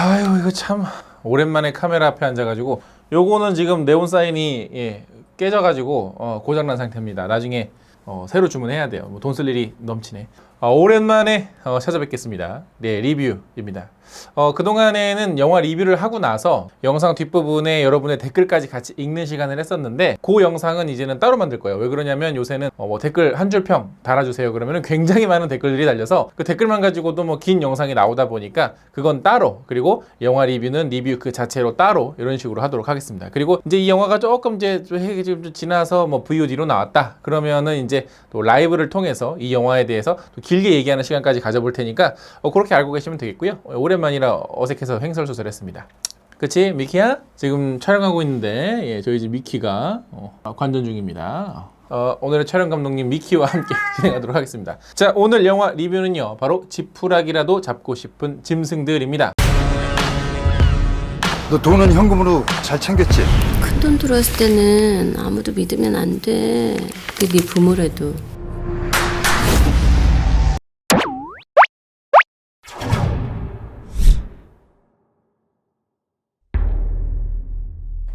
아유 이거 참 오랜만에 카메라 앞에 앉아가지고 요거는 지금 네온 사인이 예, 깨져가지고 어, 고장난 상태입니다. 나중에 어, 새로 주문해야 돼요. 뭐 돈 쓸 일이 넘치네. 어, 오랜만에 어, 찾아뵙겠습니다. 네 리뷰입니다. 어, 그동안에는 영화 리뷰를 하고 나서 영상 뒷부분에 여러분의 댓글까지 같이 읽는 시간을 했었는데 그 영상은 이제는 따로 만들 거예요. 왜 그러냐면 요새는 어, 뭐 댓글 한 줄 평 달아주세요. 그러면 굉장히 많은 댓글들이 달려서 그 댓글만 가지고도 뭐 긴 영상이 나오다 보니까 그건 따로 그리고 영화 리뷰는 리뷰 그 자체로 따로 이런 식으로 하도록 하겠습니다. 그리고 이제 이 영화가 조금 이제 좀 지나서 뭐 VOD로 나왔다 그러면은 이제 또 라이브를 통해서 이 영화에 대해서 또 길게 얘기하는 시간까지 가져볼 테니까 어, 그렇게 알고 계시면 되겠고요. 어, 오랜만이라 어색해서 횡설수설했습니다. 그치 미키야? 지금 촬영하고 있는데 예, 저희 집 미키가 어, 관전 중입니다. 어, 오늘의 촬영 감독님 미키와 함께 진행하도록 하겠습니다. 자 오늘 영화 리뷰는요 바로 지푸라기라도 잡고 싶은 짐승들입니다. 너 돈은 현금으로 잘 챙겼지? 큰 돈 들어왔을 때는 아무도 믿으면 안 돼. 그게 네 부모라도.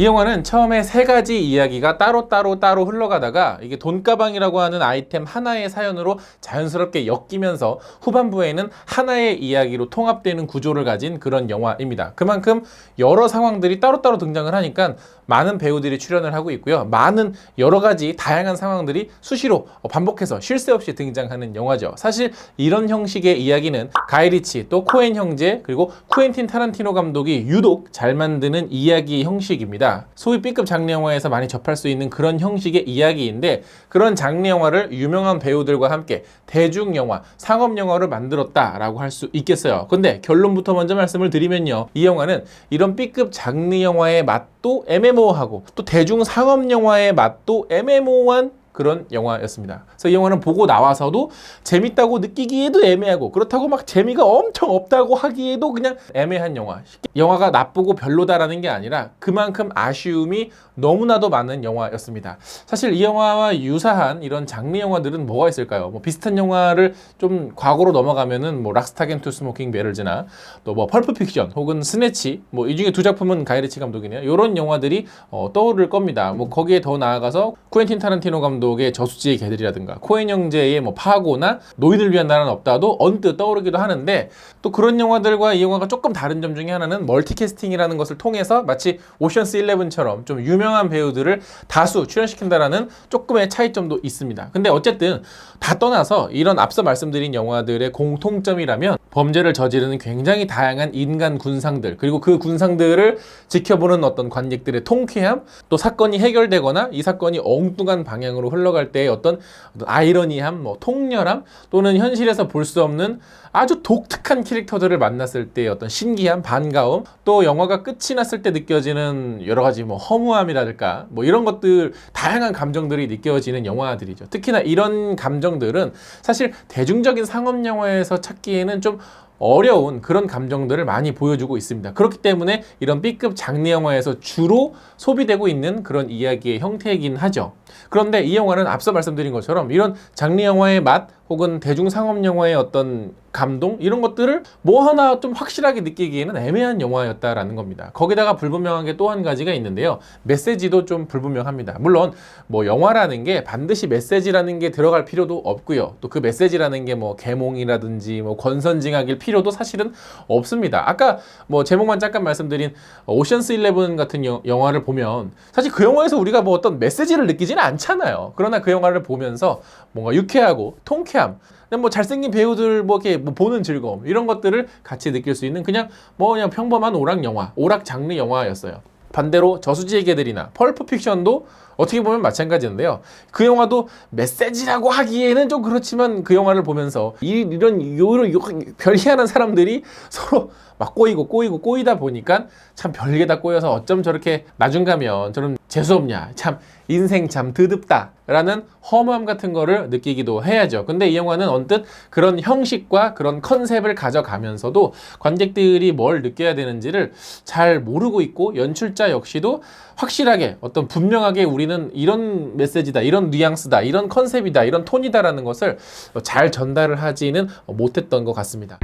이 영화는 처음에 세 가지 이야기가 따로 따로 따로 흘러가다가 이게 돈가방이라고 하는 아이템 하나의 사연으로 자연스럽게 엮이면서 후반부에는 하나의 이야기로 통합되는 구조를 가진 그런 영화입니다. 그만큼 여러 상황들이 따로따로 등장을 하니까 많은 배우들이 출연을 하고 있고요. 많은 여러 가지 다양한 상황들이 수시로 반복해서 쉴 새 없이 등장하는 영화죠. 사실 이런 형식의 이야기는 가이리치 또 코엔 형제 그리고 쿠엔틴 타란티노 감독이 유독 잘 만드는 이야기 형식입니다. 소위 B급 장르 영화에서 많이 접할 수 있는 그런 형식의 이야기인데 그런 장르 영화를 유명한 배우들과 함께 대중 영화, 상업 영화를 만들었다라고 할 수 있겠어요. 근데 결론부터 먼저 말씀을 드리면요. 이 영화는 이런 B급 장르 영화의 맛도 애매모 호하고 또 대중 상업 영화의 맛도 애매모호한 그런 영화였습니다. 그래서 이 영화는 보고 나와서도 재밌다고 느끼기에도 애매하고 그렇다고 막 재미가 엄청 없다고 하기에도 그냥 애매한 영화. 영화가 나쁘고 별로다라는 게 아니라 그만큼 아쉬움이 너무나도 많은 영화였습니다. 사실 이 영화와 유사한 이런 장르 영화들은 뭐가 있을까요? 뭐 비슷한 영화를 좀 과거로 넘어가면은 뭐 락스타겐 투 스모킹 베럴즈나 또 뭐 펄프 픽션 혹은 스네치 뭐 이 중에 두 작품은 가이리치 감독이네요. 이런 영화들이 어, 떠오를 겁니다. 뭐 거기에 더 나아가서 쿠엔틴 타란티노 감독 의 저수지의 개들이라든가 코엔 형제의 뭐 파고나 노인을 위한 나라는 없다도 언뜻 떠오르기도 하는데 또 그런 영화들과 이 영화가 조금 다른 점 중에 하나는 멀티캐스팅이라는 것을 통해서 마치 오션스 11처럼 좀 유명한 배우들을 다수 출연시킨다라는 조금의 차이점도 있습니다. 근데 어쨌든 다 떠나서 이런 앞서 말씀드린 영화들의 공통점이라면 범죄를 저지르는 굉장히 다양한 인간 군상들 그리고 그 군상들을 지켜보는 어떤 관객들의 통쾌함 또 사건이 해결되거나 이 사건이 엉뚱한 방향으로 흘러갈 때의 어떤, 어떤 아이러니함 뭐 통렬함 또는 현실에서 볼 수 없는 아주 독특한 캐릭터들을 만났을 때의 어떤 신기함 반가움 또 영화가 끝이 났을 때 느껴지는 여러 가지 뭐 허무함이랄까 뭐 이런 것들 다양한 감정들이 느껴지는 영화들이죠. 특히나 이런 감정들은 사실 대중적인 상업 영화에서 찾기에는 좀 어려운 그런 감정들을 많이 보여주고 있습니다. 그렇기 때문에 이런 B급 장르 영화에서 주로 소비되고 있는 그런 이야기의 형태이긴 하죠. 그런데 이 영화는 앞서 말씀드린 것처럼 이런 장르 영화의 맛 혹은 대중 상업 영화의 어떤 감동 이런 것들을 뭐 하나 좀 확실하게 느끼기에는 애매한 영화였다라는 겁니다. 거기다가 불분명한 게 또 한 가지가 있는데요. 메시지도 좀 불분명합니다. 물론 뭐 영화라는 게 반드시 메시지라는 게 들어갈 필요도 없고요. 또 그 메시지라는 게뭐 계몽이라든지 뭐 권선징악일 필요도 사실은 없습니다. 아까 뭐 제목만 잠깐 말씀드린 오션스 11 같은 여- 영화를 보면 사실 그 영화에서 우리가 뭐 어떤 메시지를 느끼지는 않잖아요. 그러나 그 영화를 보면서 뭔가 유쾌하고 통쾌 함 그냥 뭐 잘생긴 배우들 뭐 이렇게 뭐 보는 즐거움 이런 것들을 같이 느낄 수 있는 그냥 뭐 그냥 평범한 오락 영화, 오락 장르 영화였어요. 반대로 저수지의 개들이나 펄프 픽션도 어떻게 보면 마찬가지인데요. 그 영화도 메시지라고 하기에는 좀 그렇지만 그 영화를 보면서 이, 이런 요런 요- 별희한한 사람들이 서로 막 꼬이고 꼬이고 꼬이다 보니까 참 별게 다 꼬여서 어쩜 저렇게 나중 가면 저런 재수없냐 참 인생 참 드뭅다라는 허무함 같은 거를 느끼기도 해야죠. 근데 이 영화는 언뜻 그런 형식과 그런 컨셉을 가져가면서도 관객들이 뭘 느껴야 되는지를 잘 모르고 있고 연출자 역시도 확실하게 어떤 분명하게 우리는 이런 메시지다, 이런 뉘앙스다, 이런 컨셉이다, 이런 톤이다라는 것을 잘 전달을 하지는 못했던 것 같습니다.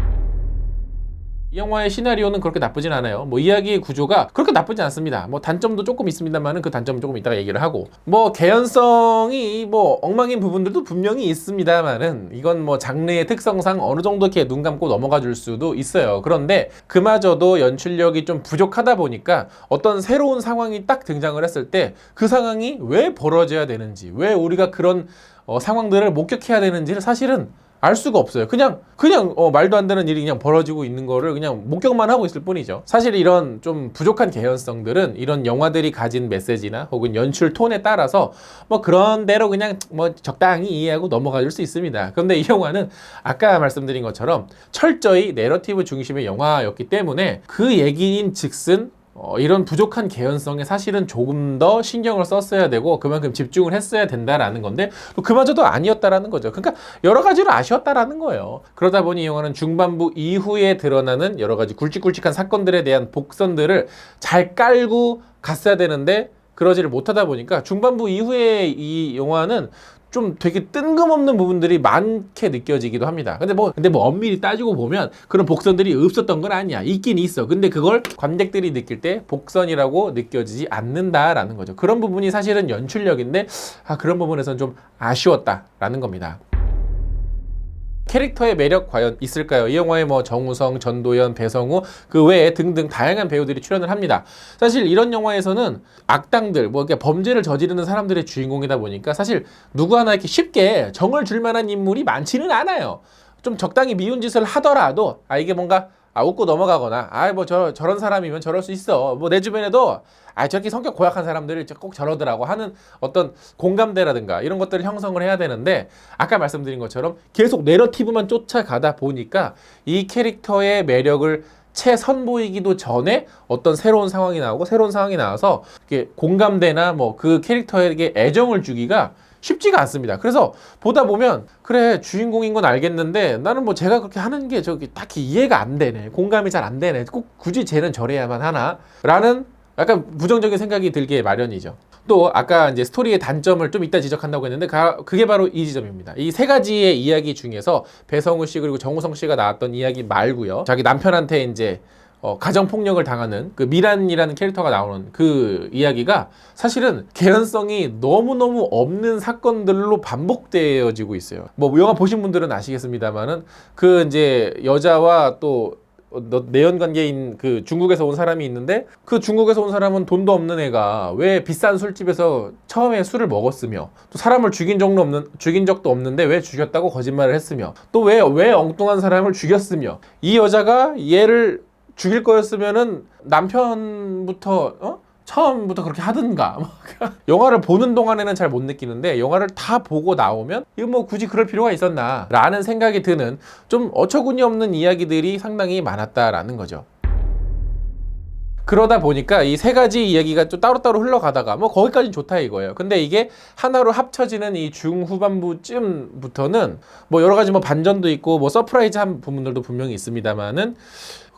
이 영화의 시나리오는 그렇게 나쁘진 않아요. 뭐 이야기 구조가 그렇게 나쁘지 않습니다. 뭐 단점도 조금 있습니다만은 그 단점은 조금 이따가 얘기를 하고 뭐 개연성이 뭐 엉망인 부분들도 분명히 있습니다만은 이건 뭐 장르의 특성상 어느 정도 이렇게 눈 감고 넘어가 줄 수도 있어요. 그런데 그마저도 연출력이 좀 부족하다 보니까 어떤 새로운 상황이 딱 등장을 했을 때 그 상황이 왜 벌어져야 되는지 왜 우리가 그런 어, 상황들을 목격해야 되는지를 사실은 알 수가 없어요. 그냥 그냥 어, 말도 안 되는 일이 그냥 벌어지고 있는 거를 그냥 목격만 하고 있을 뿐이죠. 사실 이런 좀 부족한 개연성들은 이런 영화들이 가진 메시지나 혹은 연출 톤에 따라서 뭐 그런 대로 그냥 뭐 적당히 이해하고 넘어가 줄 수 있습니다. 그런데 이 영화는 아까 말씀드린 것처럼 철저히 내러티브 중심의 영화였기 때문에 그 얘기인 즉슨 어, 이런 부족한 개연성에 사실은 조금 더 신경을 썼어야 되고 그만큼 집중을 했어야 된다라는 건데 또 그마저도 아니었다라는 거죠. 그러니까 여러 가지로 아쉬웠다라는 거예요. 그러다 보니 이 영화는 중반부 이후에 드러나는 여러 가지 굵직굵직한 사건들에 대한 복선들을 잘 깔고 갔어야 되는데 그러지를 못하다 보니까 중반부 이후에 이 영화는 좀 되게 뜬금없는 부분들이 많게 느껴지기도 합니다. 근데 뭐 근데 뭐 엄밀히 따지고 보면 그런 복선들이 없었던 건 아니야. 있긴 있어. 근데 그걸 관객들이 느낄 때 복선이라고 느껴지지 않는다라는 거죠. 그런 부분이 사실은 연출력인데 아 그런 부분에서는 좀 아쉬웠다라는 겁니다. 캐릭터의 매력 과연 있을까요? 이 영화에 뭐 정우성, 전도연, 배성우 그 외에 등등 다양한 배우들이 출연을 합니다. 사실 이런 영화에서는 악당들 뭐 이렇게 범죄를 저지르는 사람들의 주인공이다 보니까 사실 누구 하나 이렇게 쉽게 정을 줄 만한 인물이 많지는 않아요. 좀 적당히 미운 짓을 하더라도 아 이게 뭔가 아 웃고 넘어가거나 아 뭐 저 저런 사람이면 저럴 수 있어. 뭐 내 주변에도 아 저렇게 성격 고약한 사람들이 꼭 저러더라고 하는 어떤 공감대라든가 이런 것들을 형성을 해야 되는데 아까 말씀드린 것처럼 계속 내러티브만 쫓아가다 보니까 이 캐릭터의 매력을 채 선보이기도 전에 어떤 새로운 상황이 나오고 새로운 상황이 나와서 공감대나 뭐 그 캐릭터에게 애정을 주기가 쉽지가 않습니다. 그래서 보다 보면 그래 주인공인 건 알겠는데 나는 뭐 제가 그렇게 하는 게 저기 딱히 이해가 안 되네. 공감이 잘 안 되네. 꼭 굳이 쟤는 저래야만 하나? 라는 약간 부정적인 생각이 들게 마련이죠. 또 아까 이제 스토리의 단점을 좀 이따 지적한다고 했는데 가- 그게 바로 이 지점입니다. 이 세 가지의 이야기 중에서 배성우 씨 그리고 정우성 씨가 나왔던 이야기 말고요. 자기 남편한테 이제 어, 가정 폭력을 당하는 그 미란이라는 캐릭터가 나오는 그 이야기가 사실은 개연성이 너무 너무 없는 사건들로 반복되어지고 있어요. 뭐 영화 보신 분들은 아시겠습니다만은 그 이제 여자와 또 어, 너 내연 관계인 그 중국에서 온 사람이 있는데 그 중국에서 온 사람은 돈도 없는 애가 왜 비싼 술집에서 처음에 술을 먹었으며 또 사람을 죽인 적도 없는 죽인 적도 없는데 왜 죽였다고 거짓말을 했으며 또 왜 왜 엉뚱한 사람을 죽였으며 이 여자가 얘를 죽일 거였으면은 남편부터 어? 처음부터 그렇게 하든가 영화를 보는 동안에는 잘 못 느끼는데 영화를 다 보고 나오면 이거 뭐 굳이 그럴 필요가 있었나 라는 생각이 드는 좀 어처구니 없는 이야기들이 상당히 많았다라는 거죠. 그러다 보니까 이 세 가지 이야기가 또 따로따로 흘러가다가 뭐 거기까지는 좋다 이거예요. 근데 이게 하나로 합쳐지는 이 중후반부쯤부터는 뭐 여러 가지 뭐 반전도 있고 뭐 서프라이즈한 부분들도 분명히 있습니다만은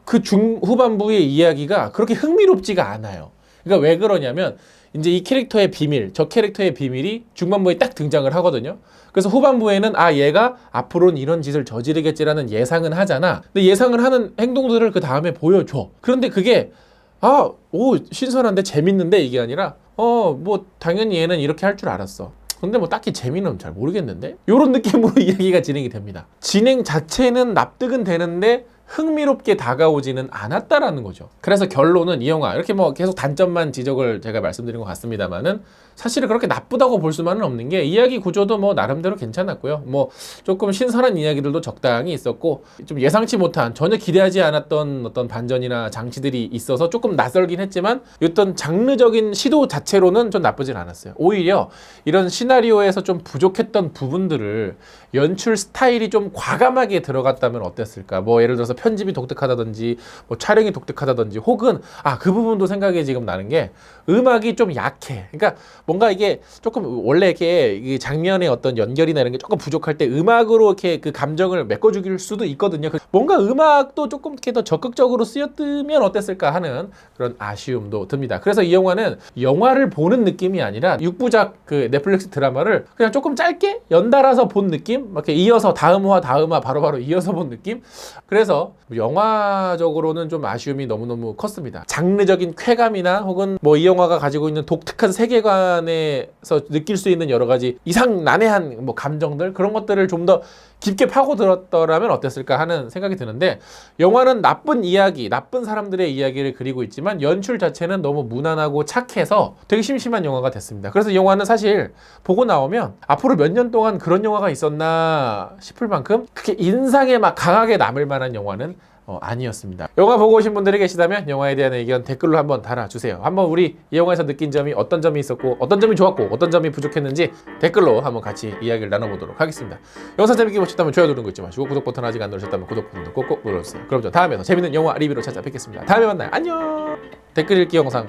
그 중후반부의 이야기가 그렇게 흥미롭지가 않아요. 그러니까 왜 그러냐면 이제 이 캐릭터의 비밀, 저 캐릭터의 비밀이 중반부에 딱 등장을 하거든요. 그래서 후반부에는 아 얘가 앞으로는 이런 짓을 저지르겠지라는 예상은 하잖아. 근데 예상을 하는 행동들을 그 다음에 보여줘. 그런데 그게 아, 오, 신선한데 재밌는데 이게 아니라 어, 뭐 당연히 얘는 이렇게 할 줄 알았어. 근데 뭐 딱히 재미는 잘 모르겠는데? 이런 느낌으로 이야기가 진행이 됩니다. 진행 자체는 납득은 되는데 흥미롭게 다가오지는 않았다라는 거죠. 그래서 결론은 이 영화 이렇게 뭐 계속 단점만 지적을 제가 말씀드린 것 같습니다만은 사실은 그렇게 나쁘다고 볼 수만은 없는 게 이야기 구조도 뭐 나름대로 괜찮았고요. 뭐 조금 신선한 이야기들도 적당히 있었고 좀 예상치 못한 전혀 기대하지 않았던 어떤 반전이나 장치들이 있어서 조금 낯설긴 했지만 어떤 장르적인 시도 자체로는 좀 나쁘진 않았어요. 오히려 이런 시나리오에서 좀 부족했던 부분들을 연출 스타일이 좀 과감하게 들어갔다면 어땠을까? 뭐 예를 들어서 편집이 독특하다든지 뭐 촬영이 독특하다든지 혹은 아 그 부분도 생각이 지금 나는 게 음악이 좀 약해. 그러니까 뭔가 이게 조금 원래 이렇게 이 장면의 어떤 연결이나 이런 게 조금 부족할 때 음악으로 이렇게 그 감정을 메꿔주길 수도 있거든요. 그 뭔가 음악도 조금 이렇게 더 적극적으로 쓰였으면 어땠을까 하는 그런 아쉬움도 듭니다. 그래서 이 영화는 영화를 보는 느낌이 아니라 6부작 그 넷플릭스 드라마를 그냥 조금 짧게 연달아서 본 느낌? 막 이렇게 이어서 다음화 다음화 바로 바로 이어서 본 느낌? 그래서 영화적으로는 좀 아쉬움이 너무너무 컸습니다. 장르적인 쾌감이나 혹은 뭐 이 영화가 가지고 있는 독특한 세계관 에서 느낄 수 있는 여러 가지 이상 난해한 뭐 감정들 그런 것들을 좀 더 깊게 파고들었더라면 어땠을까 하는 생각이 드는데 영화는 나쁜 이야기, 나쁜 사람들의 이야기를 그리고 있지만 연출 자체는 너무 무난하고 착해서 되게 심심한 영화가 됐습니다. 그래서 이 영화는 사실 보고 나오면 앞으로 몇 년 동안 그런 영화가 있었나 싶을 만큼 그렇게 인상에 막 강하게 남을 만한 영화는 어, 아니었습니다. 영화 보고 오신 분들이 계시다면 영화에 대한 의견 댓글로 한번 달아주세요. 한번 우리 이 영화에서 느낀 점이 어떤 점이 있었고 어떤 점이 좋았고 어떤 점이 부족했는지 댓글로 한번 같이 이야기를 나눠보도록 하겠습니다. 영상 재밌게 보셨다면 좋아요 누르는 거 잊지 마시고 구독 버튼 아직 안 누르셨다면 구독 버튼도 꼭꼭 눌러주세요. 그럼 저 다음에 더 재밌는 영화 리뷰로 찾아뵙겠습니다. 다음에 만나요. 안녕. 댓글 읽기 영상